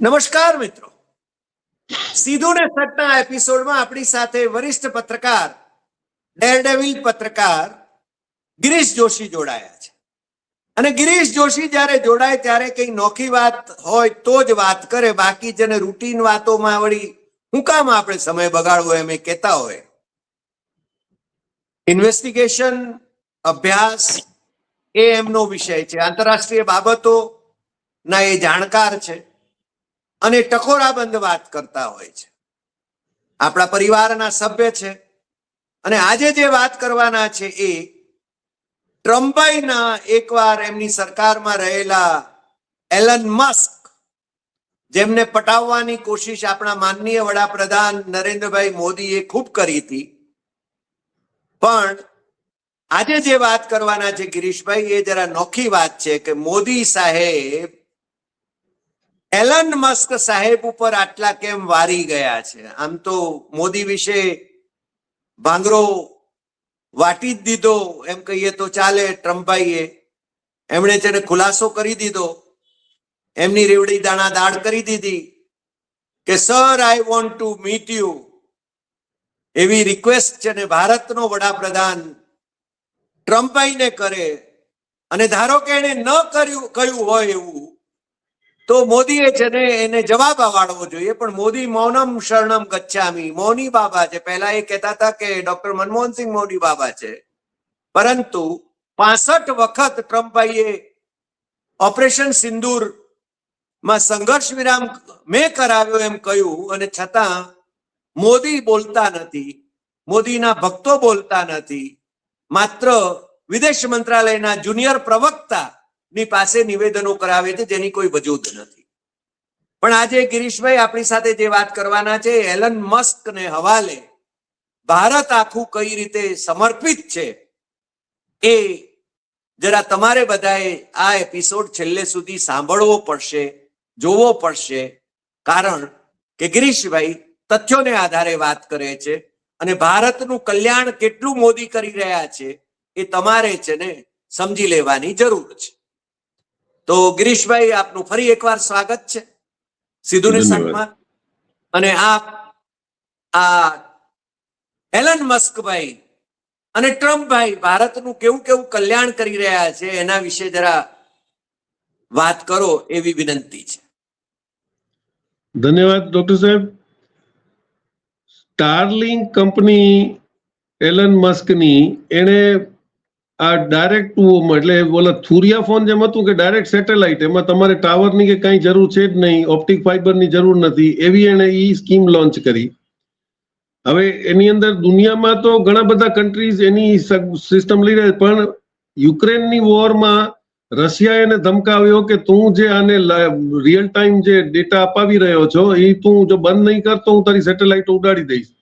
નમસ્કાર મિત્રો. સીધું ને સટના એપિસોડમાં આપણી સાથે વરિષ્ઠ પત્રકાર, ડેરડેવિલ પત્રકાર ગિરીશ જોશી જોડાયા છે. અને ગિરીશ જોશી જ્યારે જોડાય ત્યારે કઈ નોખી વાત હોય તો જ વાત કરે. બાકી જેને રૂટીન વાતોમાં વળી હું કામ આપણે સમય બગાડવો એમ એ કહેતા હોય. ઇન્વેસ્ટિગેશન અભ્યાસ એ એમનો વિષય છે. આંતરરાષ્ટ્રીય બાબતો ના એ જાણકાર છે. અને ટકોરાબંધ વાત કરતા હોય છે. આપણા પરિવારના સભ્ય છે. અને આજે જે વાત કરવાના છે એ ટ્રમ્પાઈના એકવાર એમની સરકારમાં રહેલા એલન મસ્ક, જેમને પટાવવાની કોશિશ આપણા માનનીય વડાપ્રધાન નરેન્દ્રભાઈ મોદીએ ખૂબ કરી હતી. પણ આજે જે વાત કરવાના છે ગિરીશભાઈ, એ જરા નોખી વાત છે કે મોદી સાહેબ એલન મસ્ક સાહેબ ઉપર આટલા કેમ વારી ગયા છે? આમ તો મોદી વિશે ભાંગરો વાટી જ દીધો, એમ કહીએ તો ચાલે ટ્રમ્પભાઈએ. એમણે તેને ખુલાસો કરી દીધો. એમની રેવડી દાણા દાળ કરી દીધી કે, sir I want to meet you એવી રિક્વેસ્ટ છે ને ભારતનો વડાપ્રધાન ટ્રમ્પભાઈને કરે. અને ધારો કે એને ન કર્યું કહ્યું હોય એવું તો મોદીએ છે ને એને જવાબ અવાડવો જોઈએ, પણ મોદી મૌનમ શરણમ ગચ્છામી. મૌની બાબા છે. પહેલા એ કહેતા હતા કે ડોક્ટર મનમોહનસિંહ મૌની બાબા છે. પરંતુ પાસઠ વખત ટ્રમ્પભાઈએ ઓપરેશન સિંદૂરમાં સંઘર્ષ વિરામ મેં કરાવ્યો એમ કહ્યું, અને છતાં મોદી બોલતા નથી, મોદીના ભક્તો બોલતા નથી. માત્ર વિદેશ મંત્રાલયના જુનિયર પ્રવક્તા ની પાસે નિવેદનો કરાવે છે, જેની કોઈ વજૂદ નથી. પણ આજે ગિરીશભાઈ આપણી સાથે જે વાત કરવાના છે, એલન મસ્ક ને હવાલે ભારત આખું કઈ રીતે સમર્પિત છે, એ જરા તમારે બધાએ આ એપિસોડ છેલ્લે સુધી સાંભળવો પડશે, જોવો પડશે, કારણ કે ગિરીશભાઈ તથ્યોને આધારે વાત કરે છે અને ભારતનું કલ્યાણ કેટલું મોદી કરી રહ્યા છે, એ તમારે છે ને સમજી લેવાની જરૂર છે. તો ગિરીશભાઈ આપનું ફરી એકવાર સ્વાગત છે સિદ્ધુની સંગમાં. અને આપ આ એલન મસ્કભાઈ અને ટ્રમ્પભાઈ ભારતનું કેવું કેવું કલ્યાણ કરી રહ્યા છે એના વિશે જરા વાત કરો એવી વિનંતી છે. ધન્યવાદ ડોક્ટર સાહેબ. સ્ટારલિંગ કંપની એલન મસ્કની એણે આ ડાયરેક્ટ ટુ એટલે ઓલા થુરિયા ફોન જેમ હતું કે ડાયરેક્ટ સેટેલાઇટ એમાં તમારે ટાવરની કે કાંઈ જરૂર છે જ નહીં ઓપ્ટિક ફાઇબરની જરૂર નથી, એવી એણે એ સ્કીમ લોન્ચ કરી. હવે એની અંદર દુનિયામાં તો ઘણા બધા કન્ટ્રીઝ એની સિસ્ટમ લઈ રહ્યા પણ યુક્રેનની વોરમાં રશિયા એને ધમકાવ્યો કે તું જે આને રિયલ ટાઈમ જે ડેટા અપાવી રહ્યો છો એ તું જો બંધ નહીં કરતો, હું તારી સેટેલાઇટ ઉડાડી દઈશ.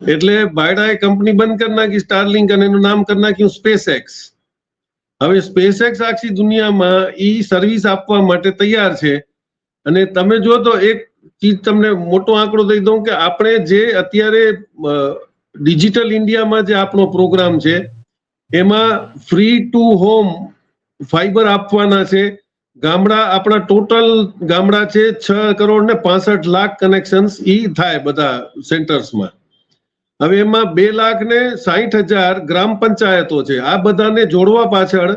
એટલે બાયડાએ કંપની બંધ કરી નાખી સ્ટારલિંક અને એનું નામ કરી નાખ્યું સ્પેસ એક્સ હવે સ્પેસ એક્સ આખી દુનિયામાં ઈ સર્વિસ આપવા માટે તૈયાર છે. અને તમે જો તો એક ચીજ તમને મોટો આંકડો દઈ દઉં કે આપણે જે અત્યારે ડિજિટલ ઇન્ડિયામાં જે આપણો પ્રોગ્રામ છે, એમાં ફ્રી ટુ હોમ ફાઈબર આપવાના છે. ગામડા, આપણા ટોટલ ગામડા છે છ કરોડ ને પાસઠ લાખ કનેક્શન્સ ઈ થાય બધા સેન્ટર્સમાં હવે એમાં બે લાખ ને સાહીઠ હજાર ગ્રામ પંચાયતો છે. આ બધાને જોડવા પાછળ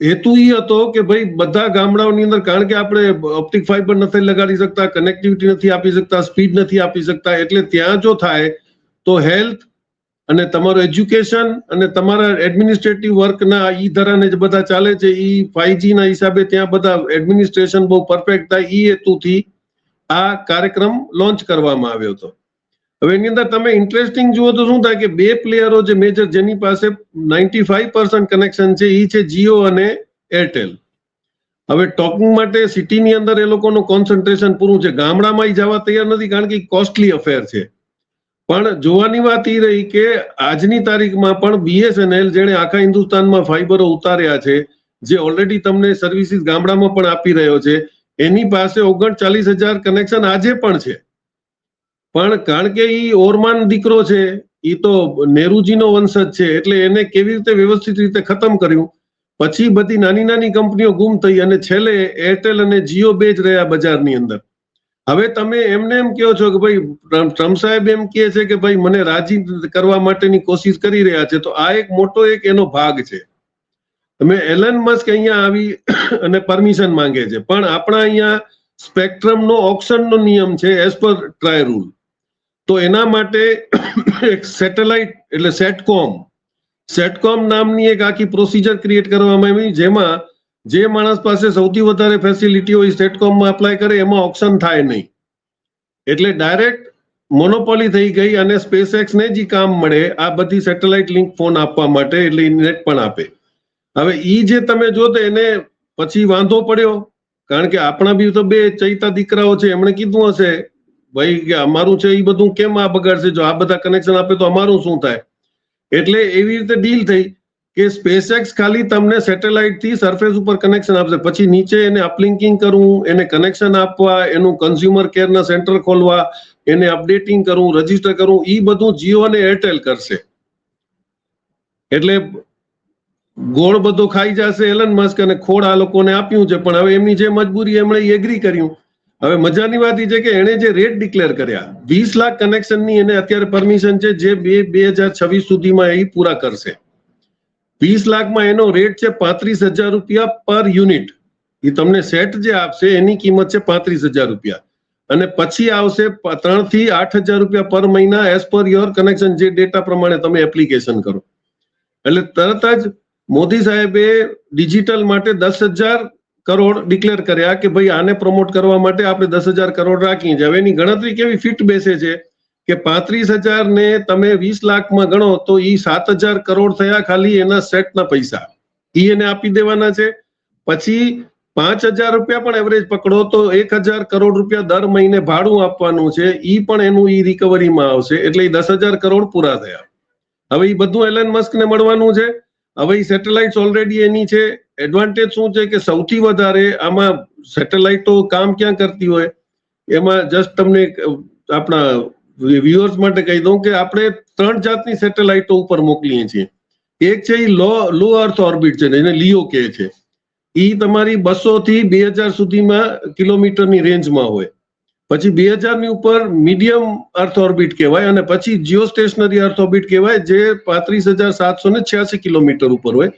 હેતુ એ હતો કે ભાઈ બધા ગામડાઓની અંદર, કારણ કે આપણે ઓપ્ટિક ફાઈબર નથી લગાડી શકતા કનેક્ટિવિટી નથી આપી શકતા સ્પીડ નથી આપી શકતા, એટલે ત્યાં જો થાય તો હેલ્થ અને તમારું એજ્યુકેશન અને તમારા એડમિનિસ્ટ્રેટિવ વર્કના ઈ ધરાને જે બધા ચાલે છે. એ ફાઈવજી ના હિસાબે ત્યાં બધા એડમિનિસ્ટ્રેશન બહુ પરફેક્ટ થાય. ઈ હેતુથી આ કાર્યક્રમ લોન્ચ કરવામાં આવ્યો હતો. હવે એની અંદર તમે ઇન્ટરેસ્ટિંગ જુઓ તો શું થાય કે બે પ્લેયરો જે મેજર જેની પાસે નાઇન્ટી ફાઈવ પર્સન્ટ કનેક્શન છે એ છે જીઓ અને એરટેલ હવે ટોકિંગ માટે સિટીની અંદર એ લોકોનું કોન્સન્ટ્રેશન પૂરું છે. ગામડામાં જવા તૈયાર નથી કારણ કે કોસ્ટલી અફેર છે. પણ જોવાની વાત એ રહી કે આજની તારીખમાં પણ બીએસએનએલ જેણે આખા હિન્દુસ્તાનમાં ફાઈબરો ઉતાર્યા છે, જે ઓલરેડી તમને સર્વિસીસ ગામડામાં પણ આપી રહ્યો છે, એની પાસે ઓગણચાલીસ હજાર કનેક્શન આજે પણ છે. પણ કારણ કે એ ઓરમાન દીકરો છે એ તો નેહરુજીનો વંશજ છે, એટલે એને કેવી રીતે વ્યવસ્થિત રીતે ખતમ કર્યું? પછી બધી નાની નાની કંપનીઓ ગુમ થઈ અને છેલ્લે એરટેલ અને જીઓ બે જ રહ્યા બજારની અંદર. હવે તમે એમને એમ કહો છો કે ભાઈ, ટ્રમ્પ સાહેબ એમ કહે છે કે ભાઈ, મને રાજી કરવા માટેની કોશિશ કરી રહ્યા છે, તો આ એક મોટો એક એનો ભાગ છે. તમે એલન મસ્ક અહીંયા આવી અને પરમિશન માંગે છે, પણ આપણા અહીંયા સ્પેક્ટ્રમનો ઓપ્શનનો નિયમ છે એઝ પર ટ્રાય રૂલ તો એના માટે એક સેટેલાઇટ એટલે સેટકોમ સેટકોમ નામની એક આખી પ્રોસિજર ક્રિએટ કરવામાં આવી, જેમાં જે માણસ પાસે સૌથી વધારે ફેસિલિટી હોય સેટકોમમાં અપ્લાય કરે, એમાં ઓપ્શન થાય નહીં. એટલે ડાયરેક્ટ મોનોપોલી થઈ ગઈ અને સ્પેસએક્સ ને જ કામ મળે, આ બધી સેટેલાઇટ લિંક ફોન આપવા માટે, એટલે ઈ નેટ પણ આપે. હવે ઈ જે તમે જો તો એને પછી વાંધો પડ્યો, કારણ કે આપણા બી તો બે ચૈતા દીકરાઓ છે, એમણે કીધું હશે ભાઈ, કે અમારું છે એ બધું કેમ આ બગાડશે જો આ બધા કનેક્શન આપે તો અમારું શું થાય? એટલે એવી રીતે ડીલ થઈ કે સ્પેસએક્સ ખાલી તમને સેટેલાઇટથી સરફેસ ઉપર કનેક્શન આપશે. પછી નીચે એને અપલિંકિંગ કરવું એને કનેક્શન આપવા, એનું કન્ઝ્યુમર કેરના સેન્ટર ખોલવા, એને અપડેટિંગ કરવું રજિસ્ટર કરવું એ બધું જીઓ અને એરટેલ કરશે. એટલે ગોળ બધો ખાઈ જશે એલન મસ્ક અને ખોળ આ લોકોને આપ્યું છે. પણ હવે એમની જે મજબૂરી, એમણે એગ્રી કર્યું. હવે મજાની વાત એ છે કે એણે જે રેટ ડિક્લેર કર્યા, વીસ લાખ કનેક્શનની એને અત્યારે પરમિશન છે જે બે બે હજાર છવ્વીસ સુધીમાં એ પૂરા કરશે. વીસ લાખમાં એનો રેટ છે પાંત્રીસ હજાર રૂપિયા પર યુનિટ એ તમને સેટ જે આપશે એની કિંમત છે પાંત્રીસ હજાર રૂપિયા. અને પછી આવશે ત્રણથી આઠ હજાર રૂપિયા પર મહિના એઝ પર યોર કનેક્શન જે ડેટા પ્રમાણે તમે એપ્લિકેશન કરો. એટલે તરત જ મોદી સાહેબે ડિજિટલ માટે દસ હજાર કરોડ ડિક્લેર કર્યા કે ભાઈ આને પ્રમોટ કરવા માટે આપણે દસ હજાર કરોડ રાખીએ છીએ. હવે એની ગણતરી કેવી ફિટ બેસે છે કે પાંત્રીસ હજાર ને તમે વીસ લાખમાં ગણો તો એ સાત હજાર કરોડ થયા ખાલી એના સેટના પૈસા. એ એને આપી દેવાના છે. પછી પાંચ હજાર રૂપિયા પણ એવરેજ પકડો તો એક હજાર કરોડ રૂપિયા દર મહિને ભાડું આપવાનું છે. એ પણ એનું ઈ રિકવરીમાં આવશે. એટલે એ દસ હજાર કરોડ પૂરા થયા. હવે એ બધું એલન મસ્કને મળવાનું છે. હવે એ સેટેલાઇટ્સ ઓલરેડી એની છે. એડવાન્ટેજ શું છે કે સૌથી વધારે આમાં સેટેલાઇટો કામ ક્યાં કરતી હોય? એમાં જસ્ટ તમને આપણા વ્યુઅર્સ માટે કહી દઉં કે આપણે ત્રણ જાતની સેટેલાઇટો ઉપર મોકલીએ છીએ. એક છે એ લો લો અર્થ ઓર્બિટ છે એને લિયો કહે છે. એ તમારી બસો થી બે હજાર સુધીમાં કિલોમીટરની રેન્જમાં હોય. પછી બે હજારની ઉપર મીડિયમ અર્થ ઓર્બિટ કહેવાય અને પછી જીઓ સ્ટેશનરી અર્થ ઓર્બિટ કહેવાય જે પાંત્રીસ હજાર સાતસો ને છ્યાસી કિલોમીટર ઉપર હોય.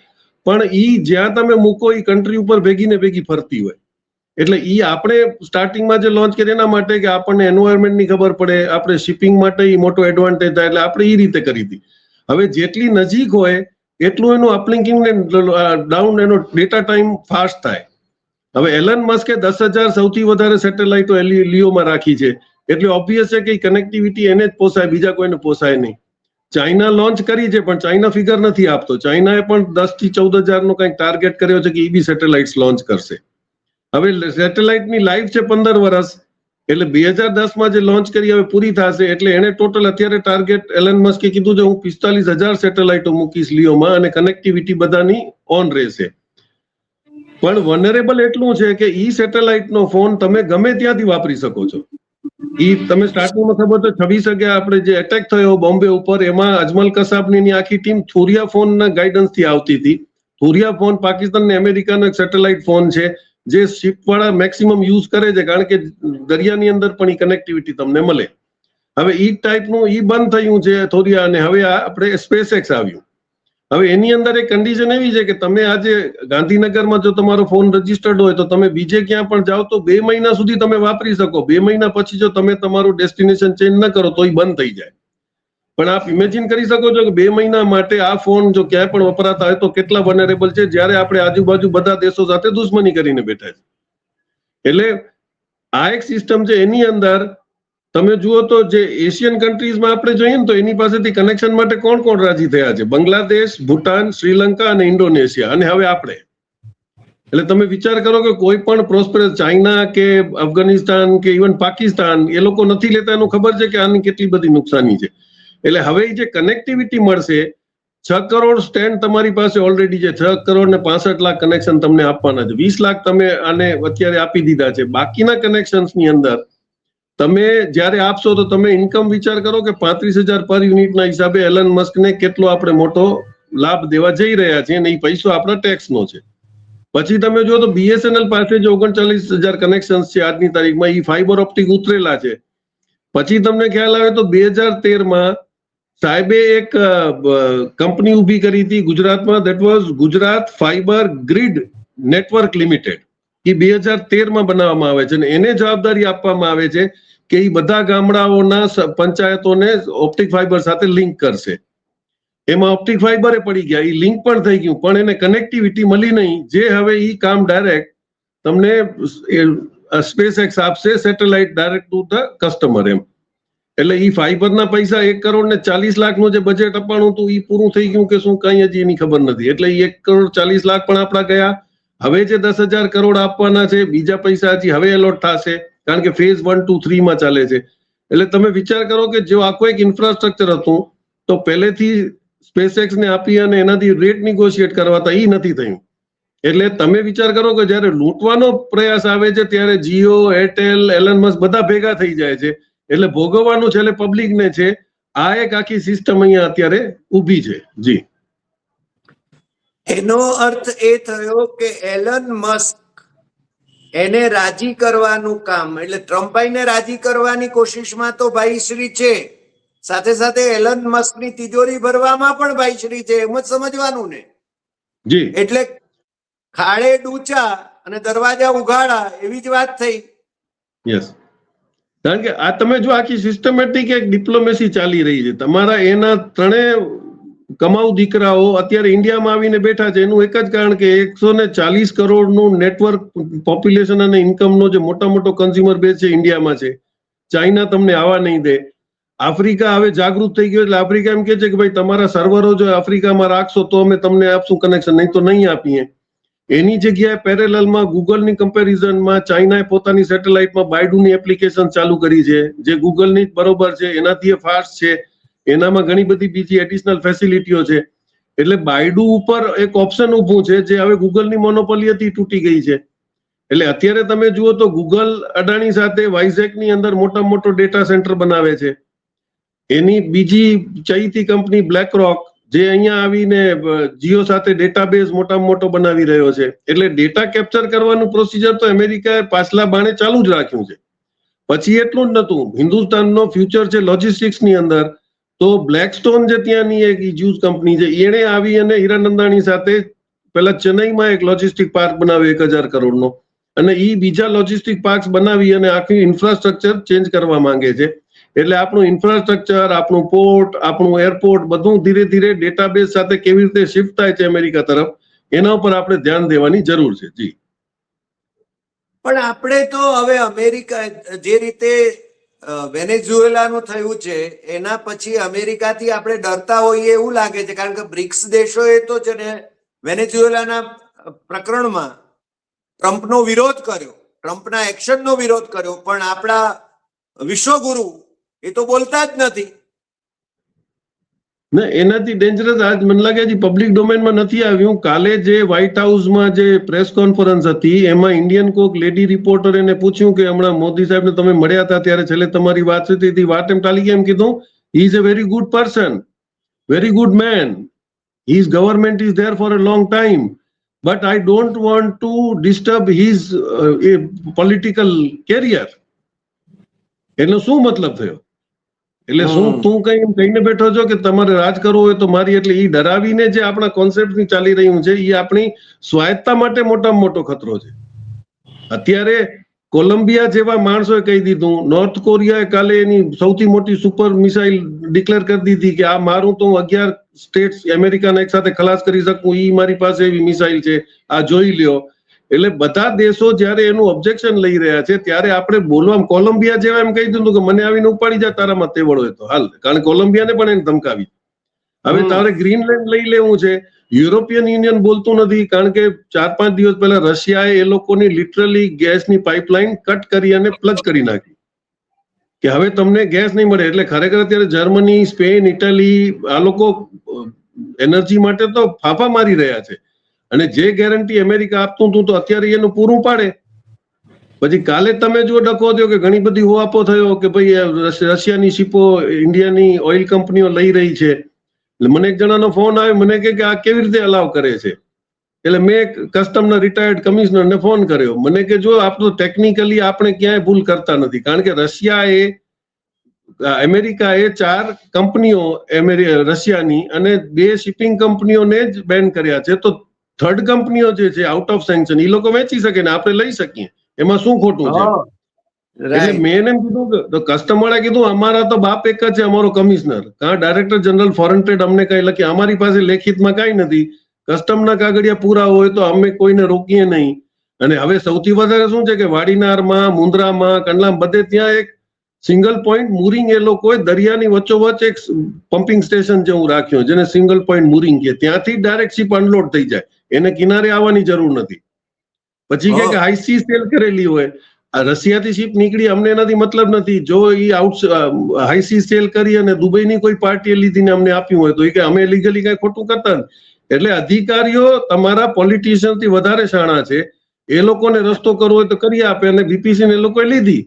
પણ ઈ જ્યાં તમે મૂકો એ કન્ટ્રી ઉપર ભેગી ને ભેગી ફરતી હોય. એટલે ઈ આપણે સ્ટાર્ટિંગમાં જે લોન્ચ કરી એના માટે કે આપણને એન્વાયરમેન્ટની ખબર પડે, આપણે શિપિંગ માટે એ મોટો એડવાન્ટેજ થાય, એટલે આપણે એ રીતે કરી હતી. હવે જેટલી નજીક હોય, એટલું એનું અપલિંકિંગ ને ડાઉન એનો ડેટા ટાઈમ ફાસ્ટ થાય. હવે એલન મસ્કે દસ હજાર સૌથી વધારે સેટેલાઇટો લીઓમાં રાખી છે. એટલે ઓબ્વિયસ છે કે કનેક્ટિવિટી એને જ પોસાય, બીજા કોઈને પોસાય નહીં. ચાઇના લોન્ચ કરી છે, પણ ચાઇના ફિગર નથી આપતો. ચાઇનાએ પણ દસથી ચૌદ હજારનો કંઈક ટાર્ગેટ કર્યો છે કે એ બી સેટેલાઇટ્સ લોન્ચ કરશે. હવે સેટેલાઇટની લાઈફ છે પંદર વર્ષ એટલે બે હજાર દસમાં જે લોન્ચ કરી હવે પૂરી થશે, એટલે એને ટોટલ અત્યારે ટાર્ગેટ એલન મસ્કે કીધું છે, હું પિસ્તાલીસ હજાર સેટેલાઇટો મૂકીશ લિયોમાં અને કનેક્ટિવિટી બધાની ઓન રહેશે. પણ વનરેબલ એટલું છે કે ઈ સેટેલાઇટનો ફોન તમે ગમે ત્યાંથી વાપરી શકો છો. ઈ તમે સ્ટાર્ટિંગમાં ખબર તો છવ્વીસ અગિયાર આપણે જે એટેક થયો બોમ્બે ઉપર, એમાં અજમલ કસાબની આખી ટીમ થુરિયા ફોનના ગાઈડન્સથી આવતી હતી. થુરિયા ફોન પાકિસ્તાન ને અમેરિકાનો એક સેટેલાઇટ ફોન છે, જે શિપ વાળા મેક્સિમમ યુઝ કરે છે, કારણ કે દરિયાની અંદર પણ એ કનેક્ટિવિટી તમને મળે. હવે ઈ ટાઈપનું ઈ બંધ થયું છે થોરિયા અને હવે આ આપણે સ્પેસએક્સ આવ્યું. હવે એની અંદર એક કન્ડિશન એવી છે કે તમે આજે ગાંધીનગરમાં જો તમારો ફોન રજીસ્ટર્ડ હોય તો તમે બીજે ક્યાં પણ જાઓ તો બે મહિના સુધી તમે વાપરી શકો. બે મહિના પછી જો તમે તમારું ડેસ્ટિનેશન ચેન્જ ન કરો તો એ બંધ થઈ જાય. પણ આપ ઇમેજિન કરી શકો છો કે બે મહિના માટે આ ફોન જો ક્યાંય પણ વપરાતા હોય તો કેટલા વનરેબલ છે? જ્યારે આપણે આજુબાજુ બધા દેશો સાથે દુશ્મની કરીને બેઠા છે એટલે આ એક સિસ્ટમ છે એની અંદર તમે જુઓ તો જે એશિયન કન્ટ્રીઝમાં આપણે જોઈએ ને તો એની પાસેથી કનેક્શન માટે કોણ કોણ રાજી થયા છે? બાંગ્લાદેશ ભૂટાન શ્રીલંકા અને ઇન્ડોનેશિયા અને હવે આપણે. એટલે તમે વિચાર કરો કે કોઈ પણ પ્રોસ્પેરસ ચાઇના કે અફઘાનિસ્તાન કે ઇવન પાકિસ્તાન એ લોકો નથી લેતા. એનું ખબર છે કે આની કેટલી બધી નુકસાની છે. એટલે હવે જે કનેક્ટિવિટી મળશે, છ કરોડ સ્ટેન્ડ તમારી પાસે ઓલરેડી છે. છ કરોડ ને પાસઠ લાખ કનેક્શન તમને આપવાના છે. વીસ લાખ તમે આને અત્યારે આપી દીધા છે. બાકીના કનેક્શન્સની અંદર તમે જ્યારે આપશો તો તમે ઇન્કમ વિચાર કરો કે પાંત્રીસ હજાર પર યુનિટના હિસાબે એલન મસ્કને કેટલો આપણે મોટો લાભ દેવા જઈ રહ્યા છીએ અને એ પૈસો આપણા ટેક્સનો છે. પછી તમે જો તો બીએસએનએલ પાસે જે ઓગણચાલીસ હજાર કનેક્શન છે આજની તારીખમાં. એ ફાઈબર ઓપ્ટિક ઉતરેલા છે. પછી તમને ખ્યાલ આવે તો બે હજાર તેરમાં સાહેબે એક કંપની ઊભી કરી હતી ગુજરાતમાં. That was Gujarat fibre grid network limited એ બે હજાર તેરમાં બનાવવામાં આવે છે અને એને જવાબદારી આપવામાં આવે છે કે એ બધા ગામડાઓના પંચાયતોને ઓપ્ટિક ફાઈબર સાથે લિંક કરશે. એમાં ઓપ્ટિક ફાઈબર પડી ગયા એ લિંક પણ થઈ ગયું, પણ એને કનેક્ટિવિટી મળી નહીં. જે હવે એ કામ ડાયરેક્ટ તમને સ્પેસ એક્સ આપશે satellite direct to the customer એમ. એટલે ઈ ફાઈબરના પૈસા એક કરોડ ને ચાલીસ લાખનું જે બજેટ અપાણું હતું એ પૂરું થઈ ગયું કે શું, કઈ હજી એની ખબર નથી. એટલે એક કરોડ ચાલીસ લાખ પણ આપણા ગયા. હવે જે દસ હજાર કરોડ આપવાના છે, બીજા પૈસા હજી હવે એલોટ થશે. કારણ કે ફેઝ વન ટુ થ્રી માં ચાલે છે. એટલે તમે વિચાર કરો કે જો આખું એક ઇન્ફ્રાસ્ટ્રક્ચર હતું, તો પહેલેથી સ્પેસએક્સ ને આપી અને એનાથી રેટ નિગોશિએટ કરવાતા એ નથી થયું. એટલે તમે વિચાર કરો કે જ્યારે લૂંટવાનો પ્રયાસ આવે છે, ત્યારે જીઓ, એરટેલ, એલન બધા ભેગા થઈ જાય છે. એટલે ભોગવવાનું છેલ્લે પબ્લિક ને છે. આ એક આખી સિસ્ટમ અહીંયા અત્યારે ઊભી છે. જી. એનો અર્થ એ થયો કે એલન મસ્ક એને રાજી કરવાનું કામ એટલે ટ્રમ્પાઈને રાજી કરવાની કોશિશમાં તો ભાઈશ્રી છે. સાથે સાથે એલન મસ્કની તિજોરી ભરવામાં પણ ભાઈશ્રી છે એમ જ સમજવાનું ને. જી. એટલે ખાડે ડૂચા અને દરવાજા ઉઘાડા એવી જ વાત થઈ. યસ કારણ કે આ તમે જો આખી સિસ્ટમેટિક એક ડિપ્લોમેસી ચાલી રહી છે તમારા એના ત્રણેય કમાઉ દીકરાઓ અત્યારે ઇન્ડિયામાં આવીને બેઠા છે. એનું એક જ કારણ કે એકસો ને ચાલીસ કરોડનું નેટવર્ક પોપ્યુલેશન અને ઇન્કમનો જે મોટા મોટો કન્ઝ્યુમર બેઝ છે ઇન્ડિયામાં છે. ચાઇના તમને આવા નહીં દે. આફ્રિકા હવે જાગૃત થઈ ગયો એટલે આફ્રિકા એમ કે છે કે ભાઈ તમારા સર્વરો જો આફ્રિકામાં રાખશો તો અમે તમને આપશું કનેક્શન નહીં તો નહીં આપીએ. એની જગ્યાએ પેરેલલમાં ગૂગલની કમ્પેરિઝનમાં ચાઇનાએ પોતાની સેટેલાઇટમાં બાયડુની એપ્લિકેશન ચાલુ કરી છે. જે ગૂગલની જ બરોબર છે. એનાથી એ ફાસ્ટ છે. એનામાં ઘણી બધી બીજી એડિશનલ ફેસિલિટીઓ છે. એટલે બાયડુ ઉપર એક ઓપ્શન ઊભું છે, જે હવે ગૂગલની મોનોપોલી હતી, તૂટી ગઈ છે. એટલે અત્યારે તમે જુઓ તો ગૂગલ અડાણી સાથે વાઇઝેકની અંદર મોટા મોટો ડેટા સેન્ટર બનાવે છે. એની બીજી ચૈતી કંપની બ્લેક રોક જે અહીંયા આવીને જીઓ સાથે ડેટાબેઝ મોટામાં મોટો બનાવી રહ્યો છે. એટલે ડેટા કેપ્ચર કરવાનું પ્રોસિજર તો અમેરિકાએ પાછલા બાણે ચાલુ જ રાખ્યું છે. પછી એટલું જ નતું હિન્દુસ્તાનનો ફ્યુચર છે લોજિસ્ટિક્સની અંદર. તો બ્લેકસ્ટોન જે ત્યાંની એક જ્યુઝ કંપની છે, એણે આવી અને હીરાનંદાણી સાથે પેલા ચેન્નઈમાં એક લોજિસ્ટિક પાર્ક બનાવ્યો એક હજાર કરોડનો. અને એ બીજા લોજિસ્ટિક પાર્ક બનાવી અને આખી ઇન્ફ્રાસ્ટ્રક્ચર ચેન્જ કરવા માંગે છે. એટલે આપણું ઇન્ફ્રાસ્ટ્રક્ચર આપણું પોર્ટ આપણું એરપોર્ટ બધું ધીરે ધીરે ડેટાબેઝ સાથે કેવી રીતે શિફ્ટ થાય છે અમેરિકા તરફ, એના ઉપર આપણે ધ્યાન દેવાની જરૂર છે. જી. પણ આપણે તો હવે અમેરિકા જે રીતે વેનેઝુએલાનું થયું છે, એના પછી અમેરિકાથી આપણે ડરતા હોઈએ એવું લાગે છે, કારણ કે બ્રિક્સ દેશોએ તો છે ને વેનેઝુએલાના પ્રકરણમાં ટ્રમ્પનો વિરોધ કર્યો, ટ્રમ્પના એક્શનનો વિરોધ કર્યો, પણ આપણા વિશ્વગુરુ એ તો બોલતા જ નથી. ને, એનાથી ડેન્જરસ આજ મને લાગે છે પબ્લિક ડોમેનમાં નથી આવ્યું. કાલે જે વ્હાઇટ હાઉસમાં જે પ્રેસ કોન્ફરન્સ હતી, એમાં ઇન્ડિયન કોક લેડી રિપોર્ટર એને પૂછ્યું કે હમણાં મોદી સાહેબને તમે મળ્યા હતા ત્યારે છેલ્લે તમારી વાત થતી હતી? વાત એમ ટાલી એમ કીધું he is a very good person very good man his government is there for a long time but I don't want to disturb his uh political career એનો શું મતલબ થયો? એટલે શું તું કઈ એમ કહીને બેઠો છો કે તમારે રાજ કરવું હોય તો મારી એટલે એ ડરાવીને જે આપણા કોન્સેપ્ટ ચાલી રહ્યું છે એ આપણી સ્વાયત્તા માટે મોટામાં મોટો ખતરો છે. અત્યારે કોલંબિયા જેવા માણસોએ કહી દીધું નોર્થ કોરિયાએ કાલે એની સૌથી મોટી સુપર મિસાઇલ ડિક્લેર કરી દીધી કે આ મારું તો હું અગિયાર સ્ટેટ્સ અમેરિકાના એક સાથે ખલાસ કરી શકું એ મારી પાસે એવી મિસાઇલ છે આ જોઈ લ્યો. એટલે બધા દેશો જ્યારે એનું ઓબ્જેક્શન લઈ રહ્યા છે ત્યારે આપણે બોલવા કોલંબિયા જેવા એમ કહી દીધું કે મને આવીને ઉપાડી જા તારામાં તેવડ હોય તો. હાલ કારણ કે કોલંબિયાને પણ એને ધમકાવી હવે તારે ગ્રીનલેન્ડ લઈ લેવું છે. યુરોપિયન યુનિયન બોલતું નથી કારણ કે ચાર પાંચ દિવસ પહેલા રશિયાએ એ લોકોની લિટરલી ગેસની પાઇપલાઇન કટ કરી અને પ્લગ કરી નાખી. કે હવે તમને ગેસ નહીં મળે એટલે ખરેખર અત્યારે જર્મની સ્પેન ઇટાલી આ લોકો એનર્જી માટે તો ફાફા મારી રહ્યા છે. અને જે ગેરંટી અમેરિકા આપતું હતું તો અત્યારે એનું પૂરું પાડે. પછી કાલે તમે જો ડકો થયો કે ઘણી બધી હોવાપો થયો કે ભાઈ રશિયાની શિપો, ઇન્ડિયાની ઓઇલ કંપનીઓ લઈ રહી છે. એટલે મને એક જણાનો ફોન આવ્યો, મને કે આ કેવી રીતે અલાવ કરે છે? એટલે મેં કસ્ટમના રિટાયર્ડ કમિશનરને ફોન કર્યો. મને કે જો આપણું ટેકનિકલી આપણે ક્યાંય ભૂલ કરતા નથી. કારણ કે રશિયાએ અમેરિકાએ ચાર કંપનીઓ રશિયાની અને બે શિપિંગ કંપનીઓને જ બેન કર્યા છે. તો થર્ડ કંપનીઓ જે છે આઉટ ઓફ સેન્કશન એ લોકો વેચી શકે ને આપણે લઈ શકીએ. એમાં શું ખોટું છે? એટલે. મેં એને એમ કીધું કે તો કસ્ટમરે કીધું અમારા તો બાપ એક જ છે અમારો કમિશનર કા ડાયરેક્ટર જનરલ ફોરેન ટ્રેડ અમને કઈ લખી અમારી પાસે લેખિતમાં કઈ નથી. કસ્ટમના કાગળિયા પૂરા હોય તો અમે કોઈને રોકીએ નહીં. અને હવે સૌથી વધારે શું છે કે વાડીનારમાં મુંદ્રામાં કંડલામ બધે ત્યાં એક સિંગલ પોઈન્ટ મુરિંગ એ લોકોએ દરિયાની વચ્ચોવચ્ચ એક પમ્પિંગ સ્ટેશન જેવું રાખ્યું જેને સિંગલ પોઈન્ટ મુરિંગ કે ત્યાંથી ડાયરેક્ટ શિપ અનલોડ થઈ જાય. એને કિનારે આવવાની જરૂર નથી. પછી કે આઈસી સેલ કરેલી હોય. આ રશિયાથી શિપ નીકળી અમને એનાથી મતલબ નથી. જો એ આઉટ હાઈસી સેલ કરી અને દુબઈની કોઈ પાર્ટીએ લીધીને અમને આપ્યું હોય તો એ કે અમે લીગલી કઈ ખોટું કરતા ને એટલે અધિકારીઓ તમારા પોલિટિશિયનથી વધારે શાણા છે. એ લોકોને રસ્તો કરવો હોય તો કરી આપે અને બીપીસી ને એ લોકોએ લીધી.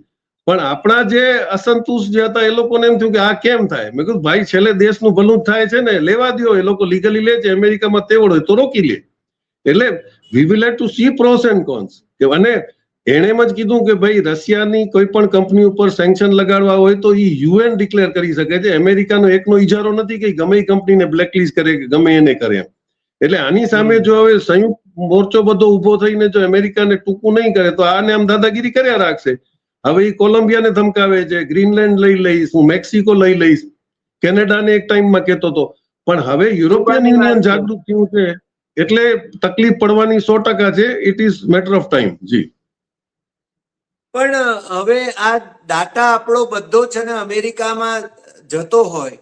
પણ આપણા જે અસંતુષ્ટ જે હતા એ લોકોને એમ થયું કે આ કેમ થાય? મેં કીધું ભાઈ છેલ્લે દેશનું ભલું થાય છે ને લેવા દ્યો. એ લોકો લીગલી લે છે અમેરિકામાં તેવડ હોય તો રોકી લે. એટલે we will have to see pros and cons કે અને એણે એમ જ કીધું કે ભાઈ રશિયાની કોઈ પણ કંપની ઉપર સેન્કશન લગાડવા હોય તો એ યુએન ડિક્લેર કરી શકે છે. અમેરિકાનો એકનો ઇજારો નથી કે ગમે એ કંપનીને બ્લેકલિસ્ટ કરે કે ગમે એને કરે એમ. એટલે આની સામે જો હવે સંયુક્ત મોરચો બધો ઊભો થઈને જો અમેરિકાને ટૂંકું નહીં કરે તો આને આમ દાદાગીરી કર્યા રાખશે. હવે એ કોલંબિયાને ધમકાવે છે ગ્રીનલેન્ડ લઈ લઈશ હું મેક્સિકો લઈ લઈશ. કેનેડાને એક ટાઈમમાં કહેતો હતો પણ હવે યુરોપિયન યુનિયન જાગૃત થયું છે. એટલે તકલીફ પડવાની સો ટકા છે it is matter of time જી. પણ હવે આ ડાટા આપણો બધો છે ને અમેરિકામાં જતો હોય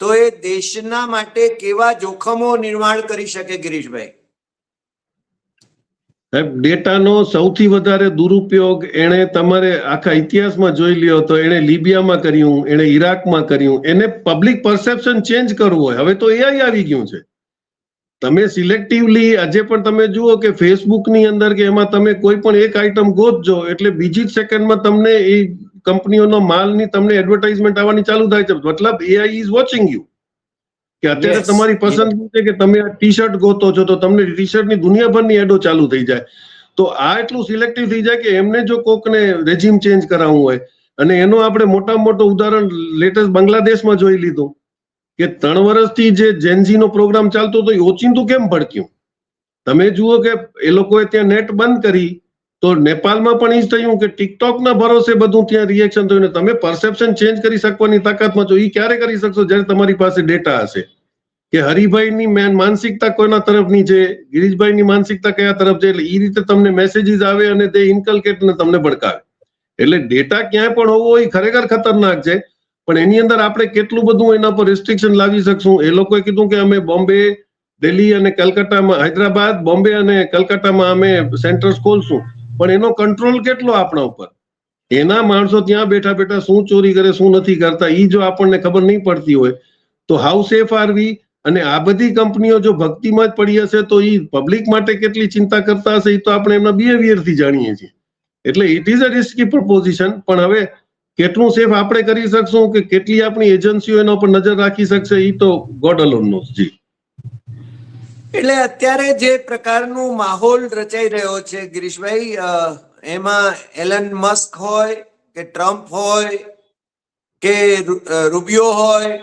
તો એ દેશના માટે કેવા જોખમો નિર્માણ કરી શકે ગિરીશભાઈ? સાહેબ ડેટાનો સૌથી વધારે દુરુપયોગ એણે તમારે આખા ઇતિહાસમાં જોઈ લ્યો તો એણે લિબિયામાં કર્યું એણે ઈરાકમાં કર્યું એને પબ્લિક પરસેપ્શન ચેન્જ કરવું હોય. હવે તો એઆઈ આવી ગયું છે. તમે સિલેક્ટિવલી આજે પણ તમે જુઓ કે ફેસબુકની અંદર કે એમાં તમે કોઈ પણ એક આઈટમ ગોતજો એટલે બીજી જ સેકન્ડમાં તમને એ કંપનીઓનો માલની તમને એડવર્ટાઇઝમેન્ટ આવવાની ચાલુ થાય છે. મતલબ એઆઈ ઇઝ વોચિંગ યુ કે અત્યારે તમારી પસંદગી છે કે તમે આ ટી શર્ટ ગોતો છો તો તમને ટી શર્ટની દુનિયાભરની એડો ચાલુ થઈ જાય. તો આ એટલું સિલેક્ટિવ થઈ જાય કે એમને જો કોકને રેજીમ ચેન્જ કરાવવું હોય અને એનો આપણે મોટામાં મોટો ઉદાહરણ લેટેસ્ટ બાંગ્લાદેશમાં જોઈ લીધું. કે ત્રણ વર્ષથી જે જેનઝીનો પ્રોગ્રામ ચાલતો હતો, એ ઓચિંતું કેમ ભડક્યું? તમે જુઓ કે એ લોકોએ ત્યાં નેટ બંધ કરી, તો નેપાળમાં પણ એ જ થયું કે ટિકટોકના ભરોસે બધું ત્યાં રિએક્શન થયું ને તમે પરસેપ્શન ચેન્જ કરી શકવાની તાકાતમાં છો એ ક્યારે કરી શકશો જ્યારે તમારી પાસે ડેટા હશે? કે હરિભાઈની મેન- માનસિકતા કોના તરફની છે? ગિરીશભાઈની માનસિકતા કયા તરફ છે? એટલે એ રીતે તમને મેસેજીસ આવે અને તે ઇન્કલકેટ ને તમને ભડકાવે. એટલે ડેટા ક્યાંય પણ હોવો એ ખરેખર ખતરનાક છે. પણ એની અંદર આપણે કેટલું બધું એના પર રિસ્ટ્રિક્શન લાવી શકશું? એ લોકોએ કીધું કે અમે બોમ્બે, દિલ્હી અને કલકત્તામાં, હૈદરાબાદ, બોમ્બે અને કલકત્તામાં અમે સેન્ટર્સ ખોલશું. પણ એનો કંટ્રોલ કેટલો આપણા ઉપર? એના માણસો ત્યાં બેઠા બેઠા શું ચોરી કરે, શું નથી કરતા એ જો આપણને ખબર નહીં પડતી હોય, તો હાઉ સેફ આર વી અને આ બધી કંપનીઓ જો ભક્તિમાં જ પડી હશે, તો એ પબ્લિક માટે કેટલી ચિંતા કરતા હશે એ તો આપણે એમના બિહેવિયરથી જાણીએ છીએ. એટલે it is a risky proposition પણ હવે કેટલું સેફ આપણે કરી શકશું કે કેટલી આપણી એજન્સીઓ એના ઉપર નજર રાખી શકશે? એ તો ગોડ અલોન નો જી. એટલે અત્યારે જે પ્રકારનું માહોલ રચાઈ રહ્યો છે, ગિરીશભાઈ એમાં એલન મસ્ક હોય, કે ટ્રમ્પ હોય, કે રૂબિયો હોય,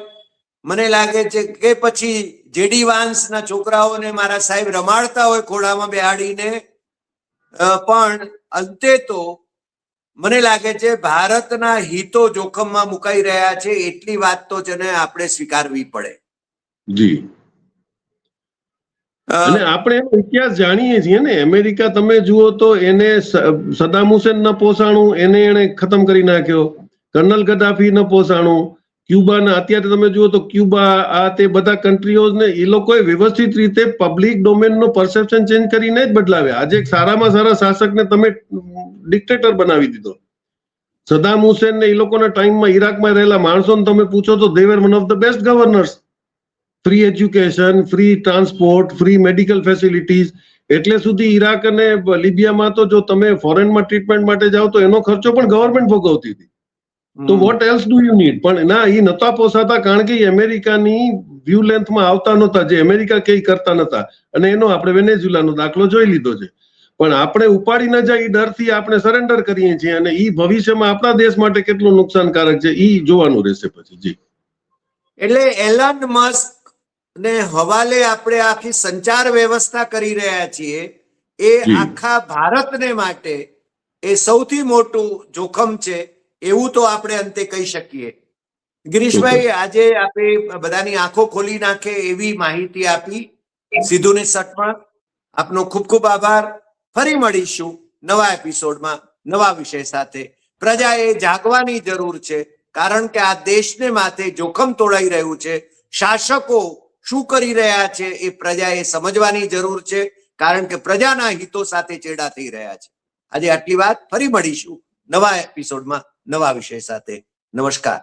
મને લાગે છે કે પછી જેડી વાન્સના છોકરાઓને મારા સાહેબ રમાડતા હોય ખોળામાં બેહાડીને પણ અંતે તો મને લાગે છે ભારતના હિતો જોખમમાં મુકાઈ રહ્યા છે એટલી વાત તો છે ને આપણે સ્વીકારવી પડે. જી. અને આપણે એનો ઇતિહાસ જાણીએ છીએ ને અમેરિકા તમે જુઓ તો એને સદામુસેન સદામ હુસેન ન પોસાણું એને એને ખતમ કરી નાખ્યો કર્નલ ગદ્દાફી ન પોસાણું ક્યુબાના, અત્યારે તમે જુઓ તો ક્યુબા, આ તે બધા કન્ટ્રીઓને, એ લોકોએ વ્યવસ્થિત રીતે પબ્લિક ડોમેનનો પરસેપ્શન ચેન્જ કરીને જ બદલાવ્યા. આજે એક સારામાં સારા શાસકને તમે ડિક્ટેટર બનાવી દીધો. સદામ હુસેન ને એ લોકોના ટાઈમમાં ઈરાકમાં રહેલા માણસોને તમે પૂછો તો they were one of the best governors free education free transport free medical facilities એટલે સુધી ઈરાક અને લિબિયામાં તો જો તમે ફોરેનમાં ટ્રીટમેન્ટ માટે જાઓ તો એનો ખર્ચો પણ ગવર્મેન્ટ ભોગવતી હતી. તો what else do you need પણ ના એ નતા પોસાતા કારણ કે અમેરિકાની વ્યૂ લેન્થમાં આવતા નહોતા જે અમેરિકા કઈ કરતા નતા અને એનો આપણે વેનેઝ્યુલાનો દાખલો જોઈ લીધો છે. પણ આપણે ઉપાડી ન જાય એ ડરથી આપણે સરેન્ડર કરીએ છીએ અને એ ભવિષ્યમાં આપણા દેશ માટે કેટલું નુકસાનકારક છે એ જોવાનું રહેશે પછી જી. એટલે એલન મસ્ક ને હવાલે આપણે આખી સંચાર વ્યવસ્થા કરી રહ્યા છીએ એ. આખા ભારતને માટે એ સૌથી મોટું જોખમ છે એવું તો આપણે અંતે કહી શકીએ. ગિરીશભાઈ આજે આપે બધાની આંખો ખોલી નાખે એવી માહિતી આપી. સીધું સટમાં. આપનો ખૂબ ખૂબ આભાર. ફરી મળીશું નવા એપિસોડમાં નવા વિષય સાથે. પ્રજાએ જાગવાની જરૂર છે કારણ કે આ દેશને માથે જોખમ તોડાઈ રહ્યું છે. શાસકો શું કરી રહ્યા છે એ પ્રજાએ સમજવાની જરૂર છે કારણ કે પ્રજાના હિતો સાથે ચેડા થઈ રહ્યા છે. આજે આટલી વાત. ફરી મળીશું. નવા એપિસોડમાં નવા વિષય સાથે. નમસ્કાર.